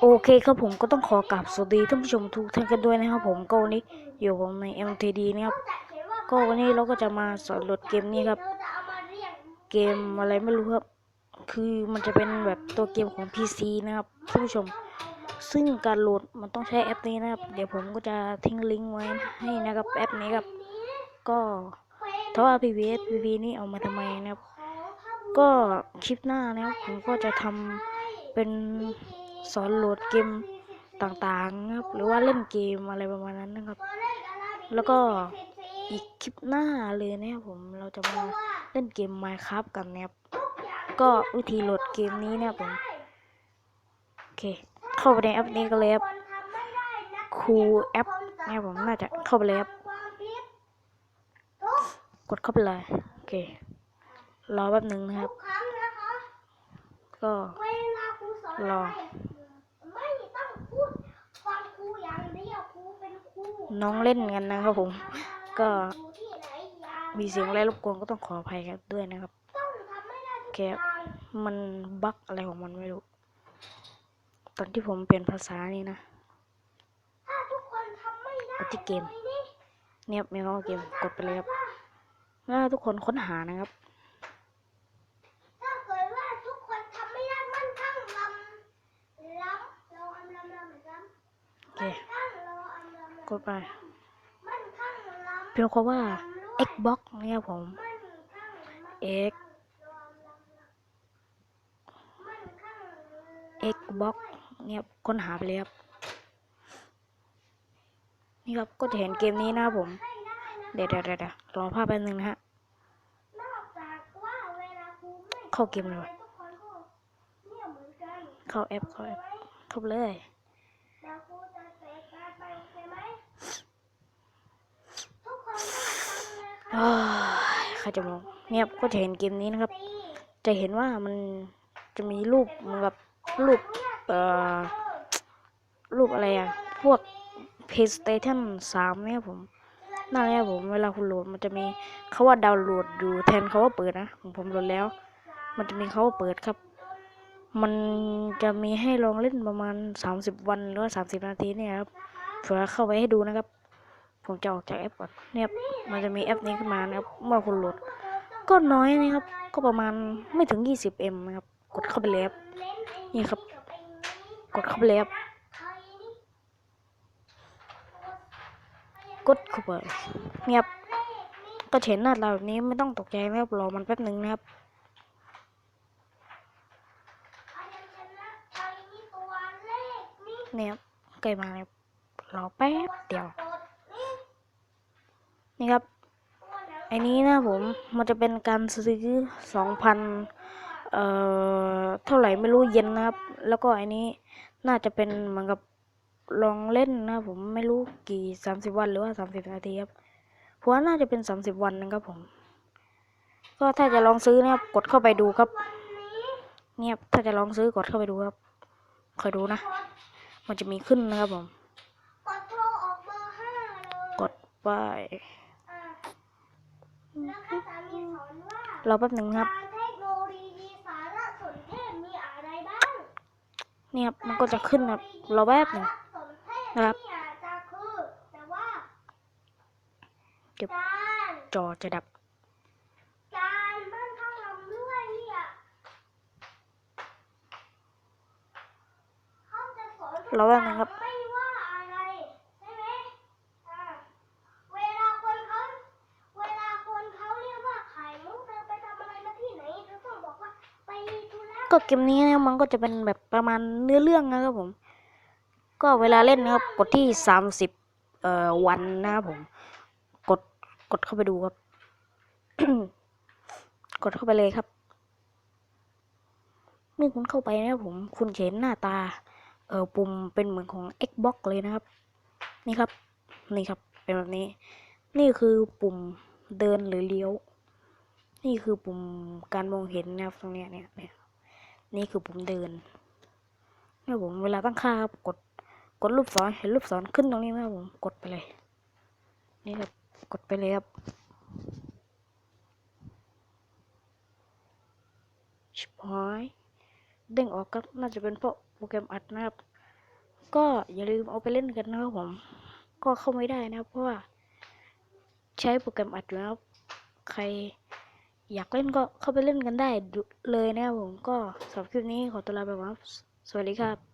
โอเคครับผมก็ต้องขอกราบสวัสดีท่านผู้ชมทุกท่านกันด้วยนะครับผมก็วันนี้อยู่ผมใน MTD นะครับก็วันนี้เราก็จะมาสอนโหลดเกมนี้ครับ เกมอะไรไม่รู้ครับ คือมันจะเป็นแบบตัวเกมของ PC นะครับท่านผู้ชม ซึ่งการโหลดมันต้องใช้แอปนี้นะครับ เดี๋ยวผมก็จะทิ้งลิงก์ไว้ให้นะครับแอปนี้ครับ ก็ถ้าว่า PVS PV นี่เอามาทำไมนะครับ ก็คลิปหน้านะครับผมก็จะทำเป็น สอนโหลดเกมต่างๆครับหรือว่าเล่นเกมอะไรประมาณนั้นนะครับ แล้วก็อีกคลิปหน้าเลยนะครับผมเราจะมาเล่นเกม Minecraft กันนะครับก็วิธีโหลดเกมนี้นะครับผมโอเค เข้าไปในแอปนี้กันเลยครับคูแอปนะครับผมน่าจะเข้าไปเลยครับกดเข้าไปเลยโอเครอแป๊บหนึ่งนะครับ ก็รอ ไม่ต้องพูดฟังครูอย่างเดียวครูเป็นครู น้องเล่นกันนะครับผม ก็มีเสียงอะไรรบกวนก็ต้องขออภัยครับด้วยนะครับต้องทำไม่ได้โอทุกเคครับมันบั๊กอะไรของมันไม่รู้ ตอนที่ผมเปลี่ยนภาษานี่นะกดที่เกม เนี่ยมีคำว่าเกมกดไปเลยครับแล้วทุกคนค้นหานะครับโอเค กดไปเพียงคำว่า Xbox เนี่ยผมมันข้างมัน X เราอำลำลำมันข้าง Xbox เนี่ยค้นหาไปเลยครับ นี่ครับก็จะเห็นเกมนี้นะผม เดี๋ยวเดี๋ยวเดี๋ยวรอภาพแป๊บนึงนะฮะเข้าเกมเลยวะทุกคนก็เนี่ยเหมือนกันเข้าแอปเข้าแอปเข้าไปเลย เดี๋ยวครูจะเตะการไปโอเคไหมทุกคนต้องฟังนะคะ อ้าย ใครจะมองเนี่ยก็จะเห็นเกมนี้นะครับ จะเห็นว่ามันจะมีรูปเหมือนกับรูปเอ่อรูปอะไรอะพวก PlayStation 3เนี่ยผมนั่นแหละผมเวลาคุณโหลดมันจะมีคาว่าดาวน์โหลดอยู่แทนคาว่าเปิดนะของผมโหลดแล้ว มันจะมีคาว่าเปิดครับ มันจะมีให้ลองเล่นประมาณ 30 วันหรือว่า30 นาทีเนี่ยครับเผื่อเข้าไปให้ดูนะครับ ผมจะออกจากแอปก่อนเนี่ยมันจะมีแอปนี้ขึ้นมานะครับเมื่อคุณโหลด ก็น้อยนะครับ ก็ประมาณไม่ถึง 20M นะครับ กดเข้าไปเลยครับนี่ครับกับไอ้นี้กดเข้าไปเลยครับใครนี่กดเข้าไปเนี่ยครับก็เห็นหน้าเราแบบนี้ไม่ต้องตกใจนะครับรอมันแป๊บหนึ่งนะครับอันนั้นชนะใครนี่ตัวเนี่เนี่ยครับใกล้มาแล้วรอแป๊บเดียว นี่ครับตัวหนังไอนี้นะผมมันจะเป็นการซื้อสองพันเอ่อเท่าไหร่ไม่รู้เย็นนะครับ แล้วก็ไอ้นี้น่าจะเป็นเหมือนกับลองเล่นนะผมไม่รู้กี่สามสิบวันหรือว่าสามสิบนาทีครับผมว่าน่าจะเป็นสามสิบวันนะครับผม ก็ถ้าจะลองซื้อนะครับกดเข้าไปดูครับ เงียบถ้าจะลองซื้อกดเข้าไปดูครับคอยดูนะ มันจะมีขึ้นนะครับผม กดไป รอแป๊บหนึ่งนะครับการเทคโนโลยีสารสนเทศมีอะไรบ้างเนี่ยครับมันก็จะขึ้นนะครับรอแป๊บหนึ่งสารสนเทศนะครับเนี่ยจะคือแต่ว่าเก็บการจอจะดับการบ้านข้างลำด้วยเนี่ยเขาจะสอนรอแป๊บหนึงครับ ไม่ว่าอะไรใช่ไหมอ่าเวลาคนเขาเวลาคนเขาเรียกว่าไข่มุกเธอไปทำอะไรมาที่ไหนเธอต้องบอกว่าไปธุระ ก็เกมนี้นะมันก็จะเป็นแบบประมาณเนื้อเรื่องนะครับผม ก็เวลาเล่นนะครับกดที่สามสิบเอ่อวันนะครับผม กดกดเข้าไปดูครับ กดเข้าไปเลยครับเมื่อคุณเข้าไปนะครับผม คุณเห็นหน้าตา เอ่อปุ่มเป็นเหมือนของ Xbox เลยนะครับ นี่ครับ นี่ครับ เป็นแบบนี้ นี่คือปุ่มเดินหรือเลี้ยว นี่คือปุ่มการมองเห็นนะครับตรงเนี้ยเนี่ยเนี่ย นี่คือปุ่มเดินนี่ผมเวลาตั้งค่าครับกดกดรูปศรเห็นรูปศรขึ้นตรงนี้ไหมครับผมกดไปเลย นี่ครับกดไปเลยครับชิบหายเด้งออกก็น่าจะเป็นเพราะโปรแกรมอัดนะครับ ก็อย่าลืมเอาไปเล่นกันนะครับผม ก็เข้าไม่ได้นะครับเพราะว่าใช้โปรแกรมอัดอยู่นะครับใคร อยากเล่นก็เข้าไปเล่นกันได้เลยนะครับผมก็สำหรับคลิปนี้ขอตัวลาไปก่อนสวัสดีครับ